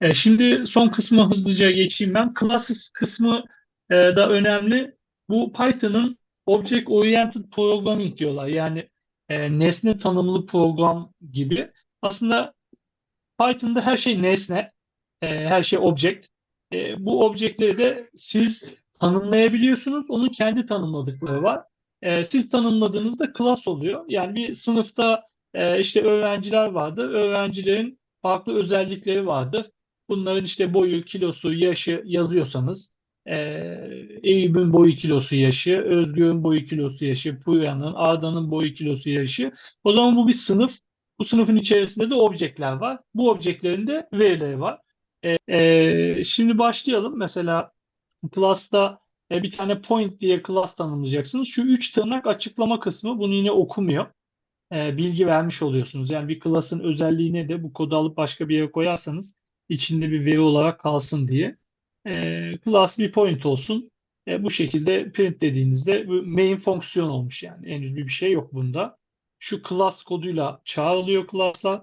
E, şimdi son kısmı hızlıca geçeyim ben. Classes kısmı e, da önemli. Bu Python'ın Object Oriented Programming diyorlar. Yani e, nesne tanımlı program gibi. Aslında Python'da her şey nesne, e, her şey object. E, bu objektleri de siz tanımlayabiliyorsunuz. Onun kendi tanımladıkları var. E, siz tanımladığınızda class oluyor. Yani bir sınıfta e, işte öğrenciler vardı. Öğrencilerin farklı özellikleri vardır. Bunların işte boyu, kilosu, yaşı yazıyorsanız e, Eyüp'ün boyu kilosu yaşı, Özgür'ün boyu kilosu yaşı, Puya'nın, Arda'nın boyu kilosu yaşı. O zaman bu bir sınıf. Bu sınıfın içerisinde de objektler var. Bu objektlerin de verileri var. E, e, şimdi başlayalım. Mesela class'ta e, bir tane point diye class tanımlayacaksınız. Şu üç tırnak açıklama kısmı bunu yine okumuyor. E, bilgi vermiş oluyorsunuz. Yani bir class'ın özelliğine de bu kodu alıp başka bir yere koyarsanız içinde bir veri olarak kalsın diye. E, class bir point olsun. E, bu şekilde print dediğinizde bu main fonksiyon olmuş yani. Henüz bir şey yok bunda. Şu class koduyla çağrılıyor class'lar.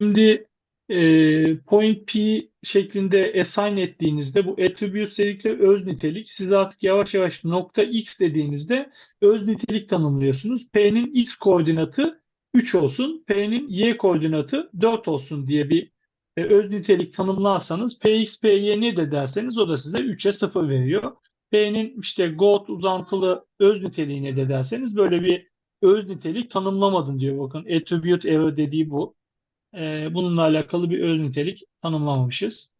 Şimdi e, point p şeklinde assign ettiğinizde bu attribute dedikleri öz nitelik. Siz artık yavaş yavaş nokta x dediğinizde öz nitelik tanımlıyorsunuz. P'nin x koordinatı 3 olsun, P'nin y koordinatı 4 olsun diye bir e, öz nitelik tanımlarsanız px, py ne de derseniz o da size 3'e 0 veriyor. P'nin işte goat uzantılı öz niteliği ne de derseniz böyle bir öz nitelik tanımlamadın diyor. Bakın attribute error dediği bu. E, bununla alakalı bir öz nitelik tanımlamamışız.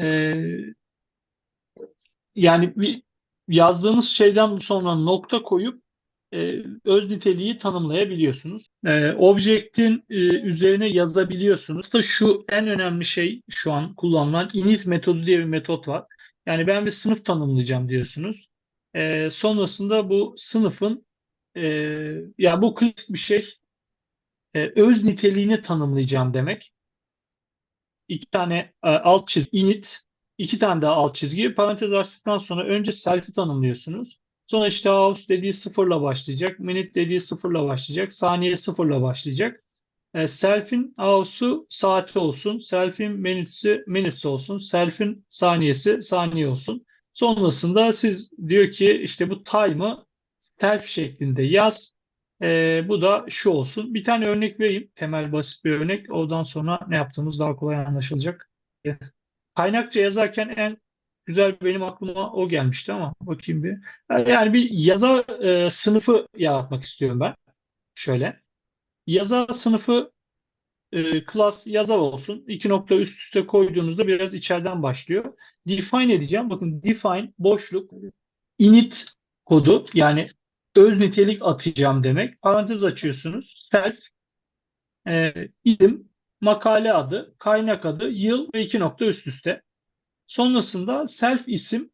E, yani bir yazdığınız şeyden sonra nokta koyup e, öz niteliği tanımlayabiliyorsunuz. E, object'in e, üzerine yazabiliyorsunuz. İşte şu en önemli şey şu an kullanılan init metodu diye bir metot var. Yani ben bir sınıf tanımlayacağım diyorsunuz. E, sonrasında bu sınıfın e, ya bu klasik bir şey e, öz niteliğini tanımlayacağım demek. İki tane e, alt çizgi init, iki tane daha alt çizgi parantez açtıktan sonra önce self'i tanımlıyorsunuz. Sonra işte house dediği sıfırla başlayacak, minute dediği sıfırla başlayacak, saniye sıfırla başlayacak. E, self'in house'u saati olsun, self'in minutes'i minutes olsun, self'in saniyesi saniye olsun. Sonrasında siz diyor ki işte bu time'ı self şeklinde yaz. E, bu da şu olsun. Bir tane örnek vereyim. Temel basit bir örnek. Oradan sonra ne yaptığımız daha kolay anlaşılacak. E, kaynakça yazarken en güzel benim aklıma o gelmişti ama bakayım bir. Yani bir yazar e, sınıfı yaratmak istiyorum ben. Şöyle. Yazar sınıfı e, class yazar olsun. İki nokta üst üste koyduğunuzda biraz içeriden başlıyor. Define edeceğim. Bakın define boşluk init kodu yani öz nitelik atacağım demek. Parantez açıyorsunuz. Self e, isim, makale adı, kaynak adı, yıl ve iki nokta üst üste. Sonrasında self isim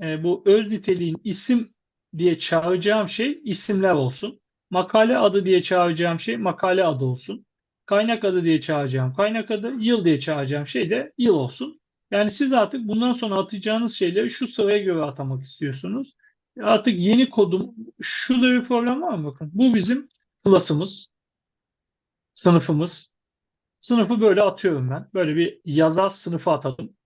e, bu öz niteliğin isim diye çağıracağım şey isimler olsun. Makale adı diye çağıracağım şey makale adı olsun. Kaynak adı diye çağıracağım kaynak adı, yıl diye çağıracağım şey de yıl olsun. Yani siz artık bundan sonra atacağınız şeyleri şu sıraya göre atamak istiyorsunuz. Artık yeni kodum, şurada bir problem var mı bakın. Bu bizim klasımız, sınıfımız. Sınıfı böyle atıyorum ben. Böyle bir yazar sınıfı atadım.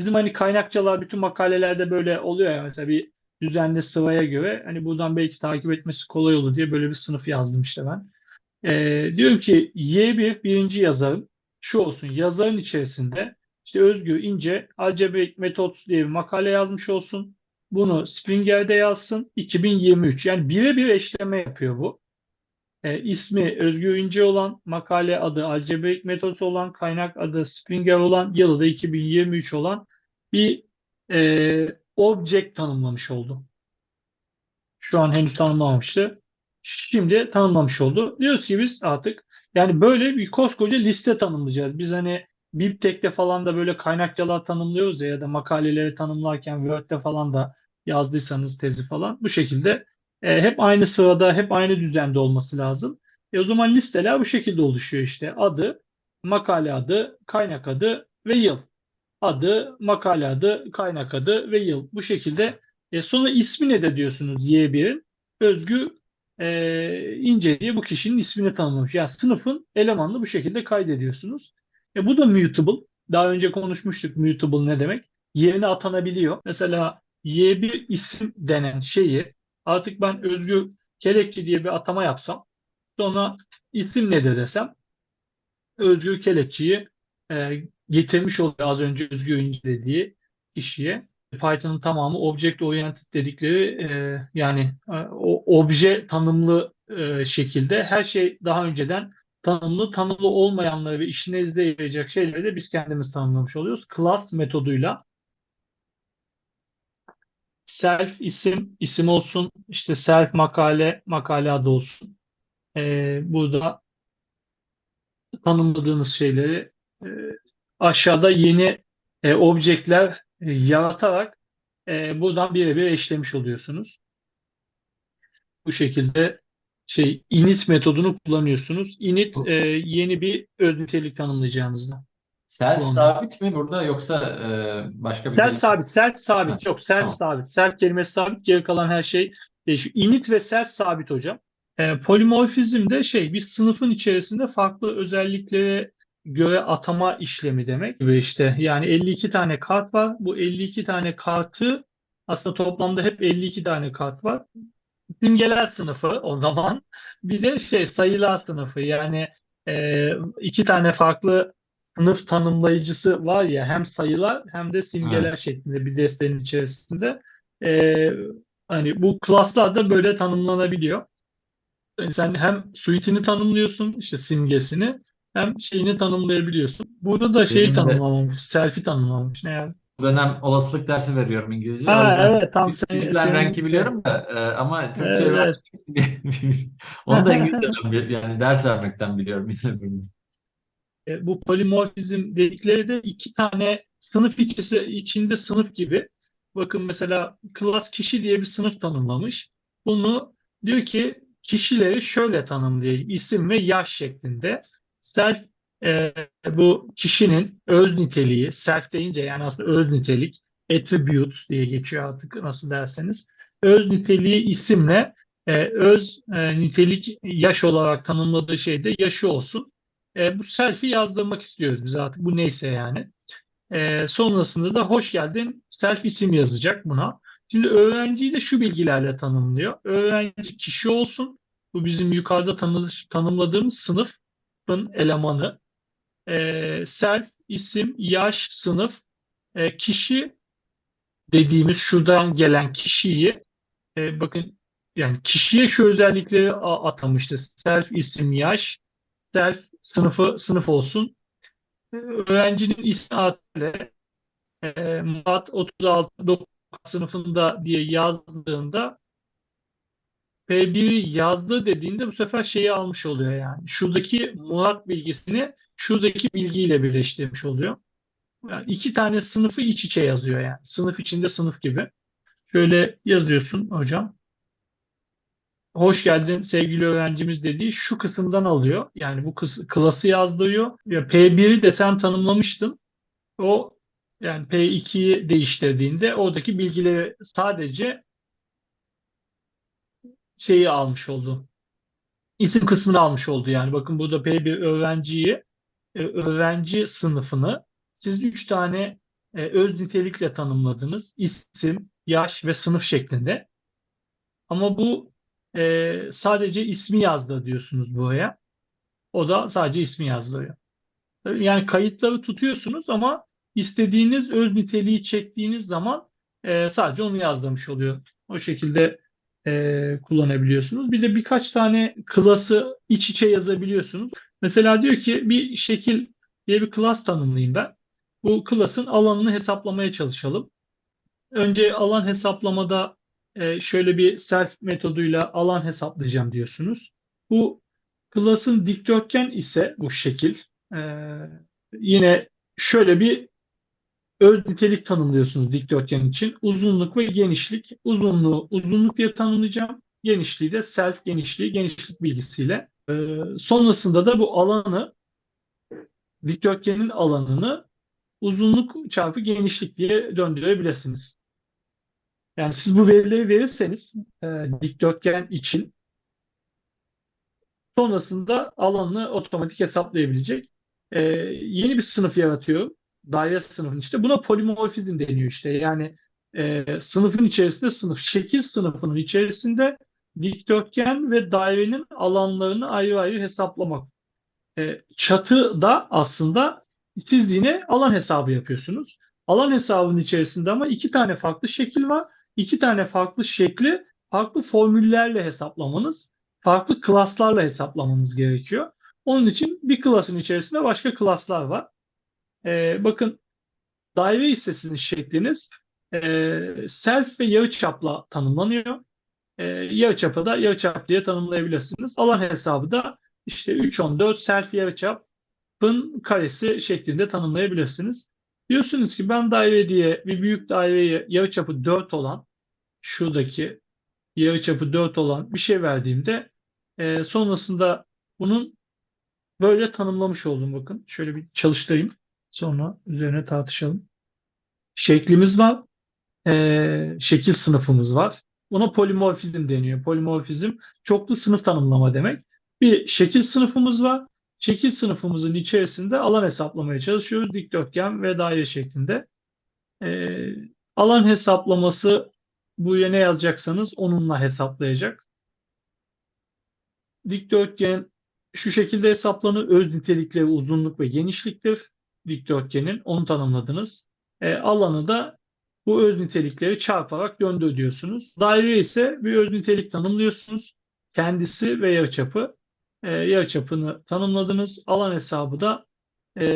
Bizim hani kaynakçalar bütün makalelerde böyle oluyor ya mesela bir düzenli sıraya göre hani buradan belki takip etmesi kolay olur diye böyle bir sınıf yazdım işte ben. Ee, diyorum ki Y1 birinci yazarım şu olsun yazarın içerisinde işte Özgür İnce Algebraic Methods diye bir makale yazmış olsun. Bunu Springer'de yazsın 2023 yani birebir eşleme yapıyor bu. E, ismi Özgür İnce olan, makale adı Algebraic Methods olan, kaynak adı Springer olan, yılı da 2023 olan bir e, object tanımlamış oldu. Şu an henüz tanımlamamıştı. Şimdi tanımlamış oldu. Diyoruz ki biz artık yani böyle bir koskoca liste tanımlayacağız. Biz hani BibTeX'te falan da böyle kaynakçalar tanımlıyoruz ya, ya da makaleleri tanımlarken Word'de falan da yazdıysanız tezi falan bu şekilde e, hep aynı sırada, hep aynı düzende olması lazım. E, o zaman listeler bu şekilde oluşuyor işte. Adı, makale adı, kaynak adı ve yıl. Adı, makale adı, kaynak adı ve yıl. Bu şekilde. E, sonra ismi ne de diyorsunuz Y1'in? Özgü e, İnce diye bu kişinin ismini tanımlamış. Yani sınıfın elemanını bu şekilde kaydediyorsunuz. E, bu da mutable. Daha önce konuşmuştuk mutable ne demek. Yerine atanabiliyor. Mesela Y1 isim denen şeyi artık ben Özgür Kelekçi diye bir atama yapsam sonra isim nedir desem Özgür Kelekçi'yi e, getirmiş oluyor az önce Özgür dediği kişiye. Python'ın tamamı object oriented dedikleri e, yani e, o obje tanımlı e, şekilde her şey daha önceden tanımlı, tanımlı olmayanları ve işinize yarayacak şeyleri de biz kendimiz tanımlamış oluyoruz. Class metoduyla self isim, isim olsun, işte self makale, makale adı olsun. E, burada tanımladığınız şeyleri e, aşağıda yeni e, objeler e, yaratarak e, buradan birebir eşlemiş oluyorsunuz. Bu şekilde şey init metodunu kullanıyorsunuz. Init e, yeni bir öz nitelik tanımlayacağınızda. Self sabit mi burada yoksa e, başka bir Self sabit, self sabit. Ha, Yok, self tamam. sabit. Self kelimesi sabit, geri kalan her şey değişiyor. Init ve self sabit hocam. E, polimorfizm de şey, bir sınıfın içerisinde farklı özelliklere göre atama işlemi demek. Ve işte yani 52 tane kart var. Bu 52 tane kartı aslında toplamda hep 52 tane kart var. Simgeler sınıfı o zaman. Bir de şey sayılar sınıfı. Yani e, iki tane farklı sınıf tanımlayıcısı var ya hem sayılar hem de simgeler Evet. şeklinde bir destenin içerisinde. E, hani bu klaslar da böyle tanımlanabiliyor. Yani sen hem suite'ini tanımlıyorsun işte simgesini hem şeyini tanımlayabiliyorsun. Burada da şeyi Benim de- tanımlamamış, selfie tanımlamamış. Ne yani? Bu dönem olasılık dersi veriyorum İngilizce. Ha, yüzden evet, tam senin- Suite ben senin Rank'i şey- biliyorum da e, ama Türkçe Evet. onu da İngilizceden bi- yani ders vermekten biliyorum. E, bu polimorfizm dedikleri de iki tane sınıf içisi, içinde sınıf gibi. Bakın mesela class kişi diye bir sınıf tanımlamış. Bunu diyor ki kişileri şöyle tanımlayayım. isim ve yaş şeklinde. Self e, bu kişinin öz niteliği, self deyince yani aslında öz nitelik, attributes diye geçiyor artık nasıl derseniz. Öz niteliği isimle e, öz e, nitelik yaş olarak tanımladığı şey de yaşı olsun. E, bu selfie yazdırmak istiyoruz biz artık. Bu neyse yani. E, sonrasında da hoş geldin self isim yazacak buna. Şimdi öğrenciyi de şu bilgilerle tanımlıyor. Öğrenci kişi olsun. Bu bizim yukarıda tanı- tanımladığımız sınıfın elemanı. E, self, isim, yaş, sınıf, e, kişi dediğimiz şuradan gelen kişiyi e, bakın yani kişiye şu özellikleri atamıştı. Self, isim, yaş, self sınıfı sınıf olsun. Ee, Öğrencinin ismi adıyla e, Murat 36 9 sınıfında diye yazdığında P1'i yazdı dediğinde bu sefer şeyi almış oluyor yani. Şuradaki Murat bilgisini şuradaki bilgiyle birleştirmiş oluyor. Yani iki tane sınıfı iç içe yazıyor yani. Sınıf içinde sınıf gibi. Şöyle yazıyorsun hocam. Hoş geldin sevgili öğrencimiz dediği şu kısımdan alıyor. Yani bu kıs klası yazdırıyor. Ya P1'i de sen tanımlamıştın. O yani P2'yi değiştirdiğinde oradaki bilgileri sadece şeyi almış oldu. İsim kısmını almış oldu yani. Bakın burada P1 öğrenciyi e, öğrenci sınıfını siz üç tane e, öz nitelikle tanımladınız. İsim, yaş ve sınıf şeklinde. Ama bu e, sadece ismi yazdı diyorsunuz buraya. O da sadece ismi yazdırıyor. Yani kayıtları tutuyorsunuz ama istediğiniz öz niteliği çektiğiniz zaman e, sadece onu yazdırmış oluyor. O şekilde e, kullanabiliyorsunuz. Bir de birkaç tane klası iç içe yazabiliyorsunuz. Mesela diyor ki bir şekil diye bir klas tanımlayayım ben. Bu klasın alanını hesaplamaya çalışalım. Önce alan hesaplamada e, şöyle bir self metoduyla alan hesaplayacağım diyorsunuz. Bu klasın dikdörtgen ise bu şekil e, yine şöyle bir öz nitelik tanımlıyorsunuz dikdörtgen için. Uzunluk ve genişlik. Uzunluğu uzunluk diye tanımlayacağım. Genişliği de self genişliği, genişlik bilgisiyle. E, sonrasında da bu alanı dikdörtgenin alanını uzunluk çarpı genişlik diye döndürebilirsiniz. Yani siz bu verileri verirseniz e, dikdörtgen için sonrasında alanını otomatik hesaplayabilecek. e, yeni bir sınıf yaratıyor. Daire sınıfın işte. Buna polimorfizm deniyor işte. Yani e, sınıfın içerisinde sınıf. Şekil sınıfının içerisinde dikdörtgen ve dairenin alanlarını ayrı ayrı hesaplamak. E, çatı da aslında siz yine alan hesabı yapıyorsunuz. Alan hesabının içerisinde ama iki tane farklı şekil var. İki tane farklı şekli farklı formüllerle hesaplamanız, farklı klaslarla hesaplamanız gerekiyor. Onun için bir klasın içerisinde başka klaslar var. E, bakın daire ise sizin şekliniz e, self ve yarıçapla tanımlanıyor. E, yarıçapı da yarıçap diye tanımlayabilirsiniz. Alan hesabı da işte 3 14 self yarıçapın karesi şeklinde tanımlayabilirsiniz. Diyorsunuz ki ben daire diye bir büyük daireye yarıçapı 4 olan şuradaki yarıçapı 4 olan bir şey verdiğimde e, sonrasında bunun böyle tanımlamış oldum bakın. Şöyle bir çalıştırayım. Sonra üzerine tartışalım. Şeklimiz var. E, şekil sınıfımız var. Buna polimorfizm deniyor. Polimorfizm çoklu sınıf tanımlama demek. Bir şekil sınıfımız var. Şekil sınıfımızın içerisinde alan hesaplamaya çalışıyoruz. Dikdörtgen ve daire şeklinde. E, alan hesaplaması buraya ne yazacaksanız onunla hesaplayacak. Dikdörtgen şu şekilde hesaplanır. Öz nitelikleri uzunluk ve genişliktir. Dikdörtgenin onu tanımladınız. E, alanı da bu öz nitelikleri çarparak döndür diyorsunuz. Daire ise bir öz nitelik tanımlıyorsunuz. Kendisi ve yarıçapı. E, yarıçapını tanımladınız. Alan hesabı da e,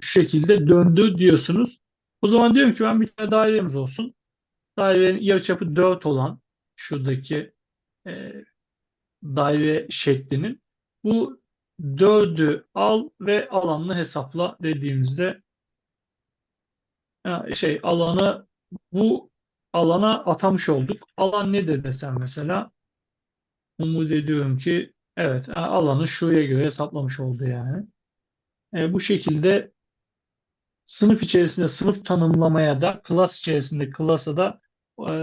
şu şekilde döndü diyorsunuz. O zaman diyorum ki ben bir tane dairemiz olsun. Dairenin yarıçapı 4 olan şuradaki e, daire şeklinin bu 4'ü al ve alanını hesapla dediğimizde şey alanı bu alana atamış olduk. Alan nedir desem mesela umut ediyorum ki evet alanı şuraya göre hesaplamış oldu yani. E, bu şekilde sınıf içerisinde sınıf tanımlamaya da klas içerisinde klasa da e,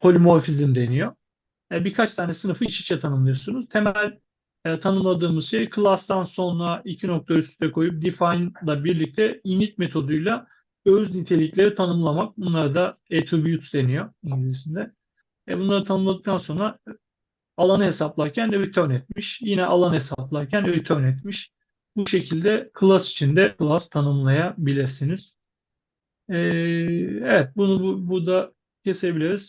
polimorfizm deniyor. E, birkaç tane sınıfı iç içe tanımlıyorsunuz. Temel e, tanımladığımız şey class'tan sonra iki nokta üstte koyup define ile birlikte init metoduyla öz nitelikleri tanımlamak. Bunlara da attributes deniyor İngilizcesinde. E, bunları tanımladıktan sonra alanı hesaplarken return etmiş. Yine alan hesaplarken return etmiş. Bu şekilde class içinde class tanımlayabilirsiniz. Ee, evet bunu bu, burada kesebiliriz.